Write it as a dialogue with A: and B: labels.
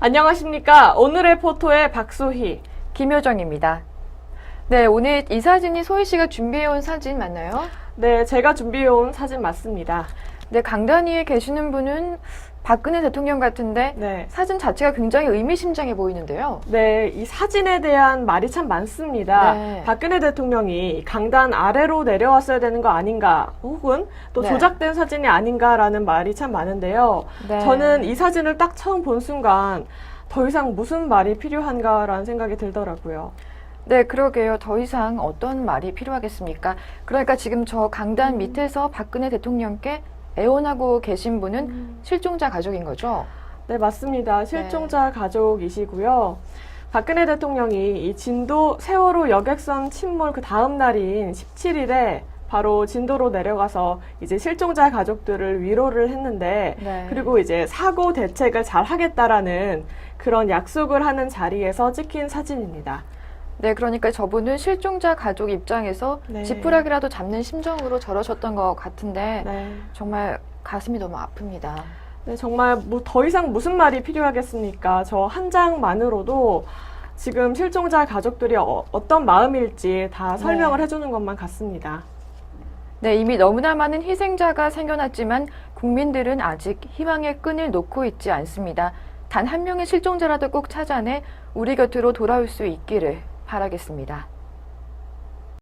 A: 안녕하십니까. 오늘의 포토의 박소희.
B: 김효정입니다. 네, 오늘 이 사진이 소희 씨가 준비해온 사진 맞나요?
A: 네, 제가 준비해온 사진 맞습니다.
B: 네, 강단 위에 계시는 분은 박근혜 대통령 같은데
A: 네.
B: 사진 자체가 굉장히 의미심장해 보이는데요.
A: 네, 이 사진에 대한 말이 참 많습니다.
B: 네.
A: 박근혜 대통령이 강단 아래로 내려왔어야 되는 거 아닌가, 혹은 또
B: 네.
A: 조작된 사진이 아닌가라는 말이 참 많은데요.
B: 네.
A: 저는 이 사진을 딱 처음 본 순간 더 이상 무슨 말이 필요한가라는 생각이 들더라고요.
B: 네, 그러게요. 더 이상 어떤 말이 필요하겠습니까? 그러니까 지금 저 강단
A: 음.
B: 밑에서 박근혜 대통령께 애원하고 계신 분은 실종자 가족인 거죠?
A: 네, 맞습니다. 실종자 가족이시고요. 박근혜 대통령이 이 진도 세월호 여객선 침몰 그 다음 날인 17일에 바로 진도로 내려가서 이제 실종자 가족들을 위로를 했는데
B: 네.
A: 그리고 이제 사고 대책을 잘 하겠다라는 그런 약속을 하는 자리에서 찍힌 사진입니다.
B: 네, 그러니까 저분은 실종자 가족 입장에서
A: 네.
B: 지푸라기라도 잡는 심정으로 저러셨던 것 같은데
A: 네.
B: 정말 가슴이 너무 아픕니다.
A: 네, 정말 뭐 더 이상 무슨 말이 필요하겠습니까? 저 한 장만으로도 지금 실종자 가족들이 어, 떤 마음일지 다 설명을
B: 네.
A: 해주는 것만 같습니다.
B: 네, 이미 너무나 많은 희생자가 생겨났지만 국민들은 아직 희망의 끈을 놓고 있지 않습니다. 단 한 명의 실종자라도 꼭 찾아내 우리 곁으로 돌아올 수 있기를 바라겠습니다.